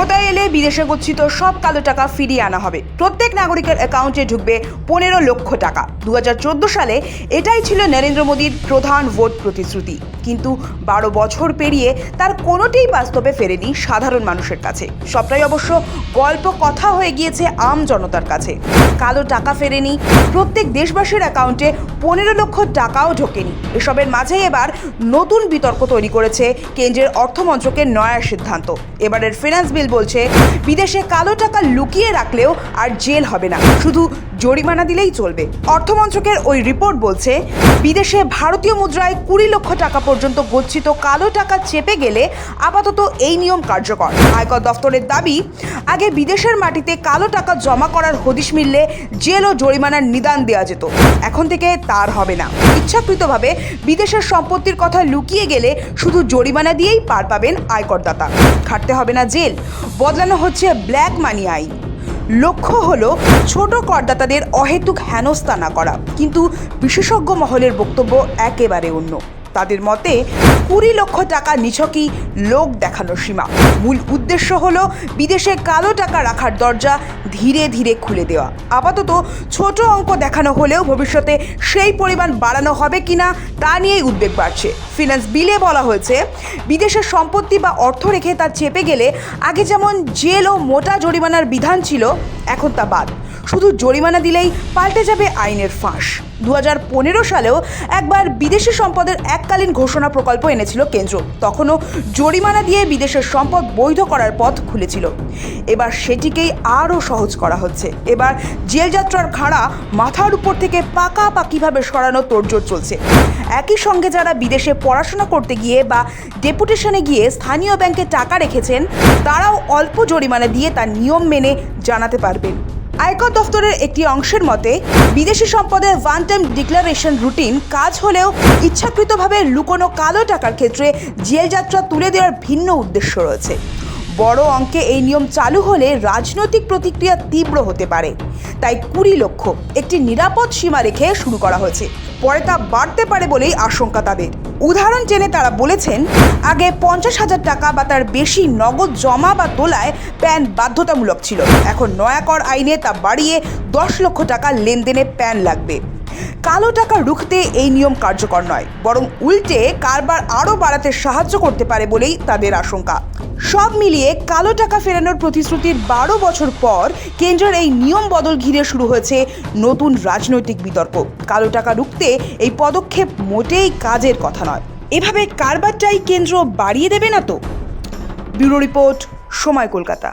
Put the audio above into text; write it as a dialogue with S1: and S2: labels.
S1: ক্ষমতায় এলে বিদেশে গচ্ছিত সব কালো টাকা ফিরিয়ে আনা হবে। প্রত্যেক নাগরিকের অ্যাকাউন্টে ঢুকবে পনেরো লক্ষ টাকা। দু হাজার চোদ্দ সালে এটাই ছিল নরেন্দ্র মোদীর প্রধান ভোট প্রতিশ্রুতি। কিন্তু বারো বছর পেরিয়ে তার কোনোটিই বাস্তবে ফেরেনি সাধারণ মানুষের কাছে। সবটাই অবশ্য গল্প কথা হয়ে গিয়েছে আম জনতার কাছে। কালো টাকা ফেরেনি, প্রত্যেক দেশবাসীর অ্যাকাউন্টে পনেরো লক্ষ টাকাও ঢোকেনি। এসবের মাঝে এবার নতুন বিতর্ক তৈরি করেছে কেন্দ্রের অর্থমন্ত্রকের নয়া সিদ্ধান্ত। এবারের ফিনান্স বিল বলছে বিদেশে কালো টাকা লুকিয়ে রাখলেও আর জেল হবে না। শুধু জরিমানা দিলেই চলবে। অর্থমন্ত্রকের ওই রিপোর্ট বলছে, বিদেশে ভারতীয় মুদ্রায় কুড়ি লক্ষ টাকা পর্যন্ত গচ্ছিত কালো টাকা চেপে গেলে আপাতত এই নিয়ম কার্যকর। আয়কর দফতরের দাবি, আগে বিদেশের মাটিতে কালো টাকা জমা করার হদিশ মিললে জেল ও জরিমানার নিদান দেওয়া যেত। এখন থেকে তার হবে না। ইচ্ছাকৃতভাবে বিদেশের সম্পত্তির কথা লুকিয়ে গেলে শুধু জরিমানা দিয়েই পার পাবেন আয়করদাতা খাটতে হবে না জেল। বদলানো হচ্ছে ব্ল্যাক মানি আইন। লক্ষ্য হলো ছোট করদাতাদের অহেতুক হেনস্থা না করা। কিন্তু বিশেষজ্ঞ মহলের বক্তব্য একেবারে অন্য। তাদের মতে, কুড়ি লক্ষ টাকা নিছকই লোক দেখানোর সীমা। মূল উদ্দেশ্য হল বিদেশে কালো টাকা রাখার দরজা ধীরে ধীরে খুলে দেওয়া। আপাতত ছোট অঙ্ক দেখানো হলেও ভবিষ্যতে সেই পরিমাণ বাড়ানো হবে কিনা তা নিয়েই উদ্বেগ বাড়ছে। ফিনান্স বিলে বলা হয়েছে, বিদেশের সম্পত্তি বা অর্থ রেখে তা চেপে গেলে আগে যেমন জেল ও মোটা জরিমানার বিধান ছিল, এখন তা বাদ। শুধু জরিমানা দিলেই পাল্টে যাবে আইনের ফাঁস। দু হাজার পনেরো সালেও একবার বিদেশি সম্পদের এককালীন ঘোষণা প্রকল্প এনেছিল কেন্দ্র। তখনও জরিমানা দিয়ে বিদেশের সম্পদ বৈধ করার পথ খুলেছিল। এবার সেটিকেই আরও সহজ করা হচ্ছে। এবার জেলযাত্রার খাড়া মাথার উপর থেকে পাকাপাকিভাবে সরানো তোড়জোড় চলছে। একই সঙ্গে যারা বিদেশে পড়াশোনা করতে গিয়ে বা ডেপুটেশনে গিয়ে স্থানীয় ব্যাংকে টাকা রেখেছেন, তারাও অল্প জরিমানা দিয়ে তার নিয়ম মেনে জানাতে পারবেন। আয়কর দফতরের একটি অংশের মতে, বিদেশি সম্পদের ওয়ান টাইম ডিক্লারেশন রুটিন কাজ হলেও ইচ্ছাকৃতভাবে লুকোনো কালো টাকার ক্ষেত্রে জেলযাত্রা তুলে দেওয়ার ভিন্ন উদ্দেশ্য রয়েছে। বড় অঙ্কে এই নিয়ম চালু হলে রাজনৈতিক প্রতিক্রিয়া তীব্র হতে পারে। তাই কুড়ি লক্ষ একটি নিরাপদ সীমা রেখে শুরু করা হয়েছে। পরে তা বাড়তে পারে বলেই আশঙ্কা তাদের। উদাহরণ জেনে তারা বলেছেন, আগে পঞ্চাশ হাজার টাকা বা তার বেশি নগদ জমা বা তোলায় প্যান বাধ্যতামূলক ছিল। এখন নয়া কর আইনে তা বাড়িয়ে দশ লক্ষ টাকা লেনদেনে প্যান লাগবে। কালো টাকা রুখতে এই নিয়ম কার্যকর নয়, বরং উল্টে কারবার আরও বাড়াতে সাহায্য করতে পারে বলেই তাদের আশঙ্কা। সব মিলিয়ে কালো টাকা ফেরানোর প্রতিশ্রুতির বারো বছর পর কেন্দ্রের এই নিয়ম বদল ঘিরে শুরু হয়েছে নতুন রাজনৈতিক বিতর্ক। কালো টাকা রুখতে এই পদক্ষেপ মোটেই কাজের কথা নয়। এভাবে কারবারটাই কেন্দ্র বাড়িয়ে দেবে না তো? ব্যুরো রিপোর্ট, সময় কলকাতা।